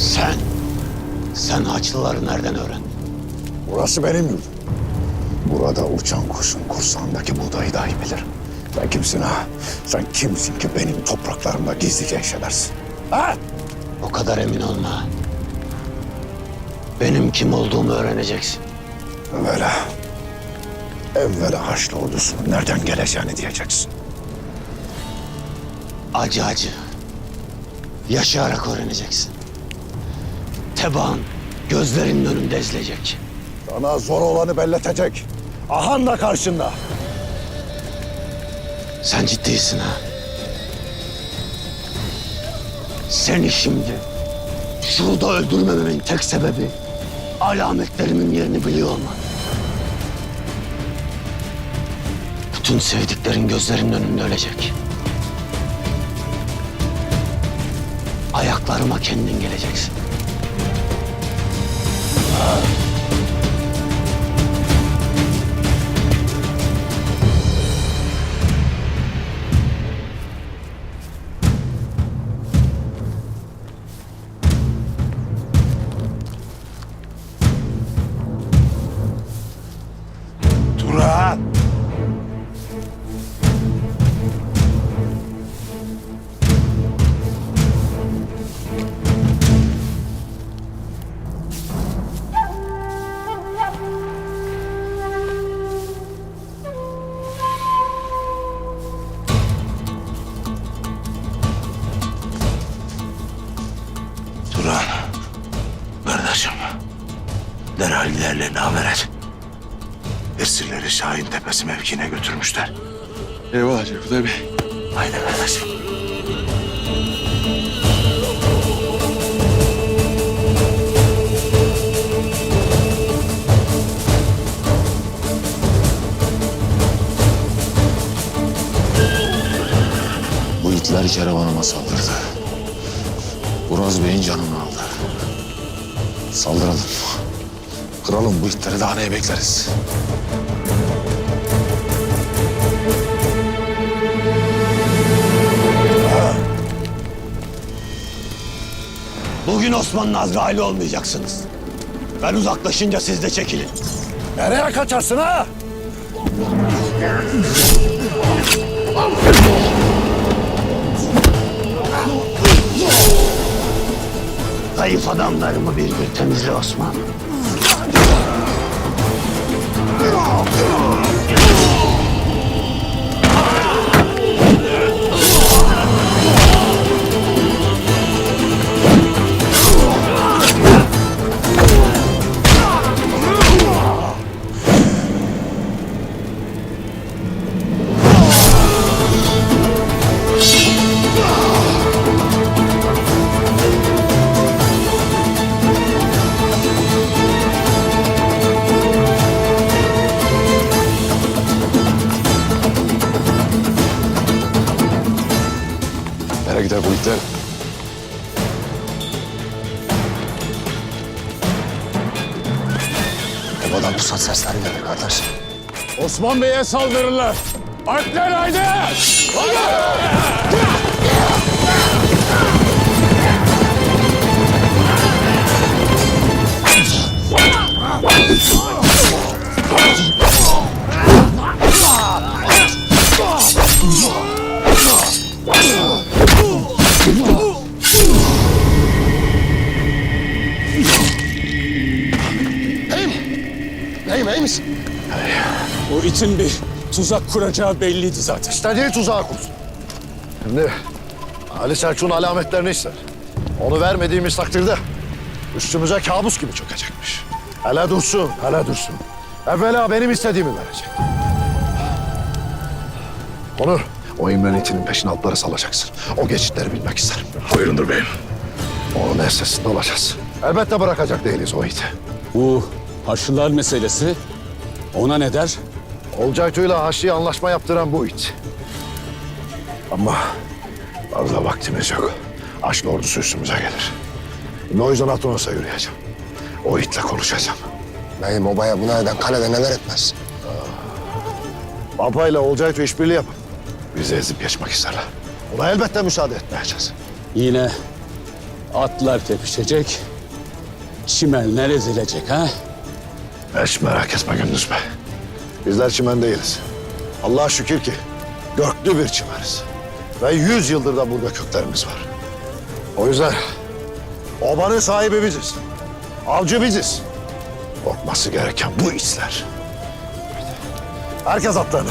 Sen, sen Haçlıları nereden öğrendin? Burası benim yurdum. Burada uçan kuşun kursağındaki buğdayı dahi bilirim. Sen kimsin ha? Sen kimsin ki benim topraklarımda gizlice edersin? Ha? O kadar emin olma. Benim kim olduğumu öğreneceksin. Evvela, evvela Haçlı ordusunun nereden geleceğini diyeceksin. Acı acı. Yaşayarak öğreneceksin. Tebaın gözlerinin önünde ezilecek. Sana zor olanı belletecek. Ahan da karşında. Sen ciddisin ha? Seni şimdi şurada öldürmememin tek sebebi alametlerimin yerini biliyor olman. Bütün sevdiklerin gözlerinin önünde ölecek. Ayaklarıma kendin geleceksin. Uh. Turan, kardeşim. Derhal diğerlerine haber et. Esirleri Şahin Tepesi mevkine götürmüşler. Eyvallah Cevdet Bey. Haydi kardeşim. Bu itler kervanıma saldırdı. Uraz Bey'in canını aldı. Saldıralım. Kralım bu itleri daha neye bekleriz? Bugün Osman'ın Azrail'i olmayacaksınız. Ben uzaklaşınca siz de çekilin. Nereye kaçarsın ha? Zayıf adamlarımı bir bir temizle Osman. Nereye gider bu itler? Babadan pusat sesleri gelir kardeş. Osman Bey'e saldırırlar. Alpler haydi! Neyim O itin bir tuzak kuracağı belliydi zaten. İstediği tuzağı kursun. Şimdi Ali Selçuk'un alametlerini ister. Onu vermediğimiz takdirde üstümüze kabus gibi çökecekmiş. Hele dursun, hele dursun. Evvela benim istediğimi verecek. Onur, o İmren itinin peşine atları salacaksın. O geçitleri bilmek isterim. Buyurundur beyim. Onun ensesinde olacağız. Elbette bırakacak değiliz o iti. Bu Haçlılar meselesi ona ne der? Olcaytu'yla Haçlı'ya anlaşma yaptıran bu it. Ama fazla vaktimiz yok. Haçlı ordusu üstümüze gelir. Şimdi o yüzden Atunas'a yürüyeceğim. O itle konuşacağım. Beyim obaya buna eden kalede neler etmez. Baba ile Olcaytu işbirliği yapın. Bizi ezip geçmek isterler. Ona elbette müsaade etmeyeceğiz. Yine Atlar tepişecek. Çimenler ezilecek ha? Hiç merak etme Gündüz Bey. Bizler çimen değiliz. Allah'a şükür ki göklü bir çimeniz. Ve yüz yıldır da burada köklerimiz var. O yüzden obanın sahibi biziz. Avcı biziz. Korkması gereken bu işler. Herkes atlarına.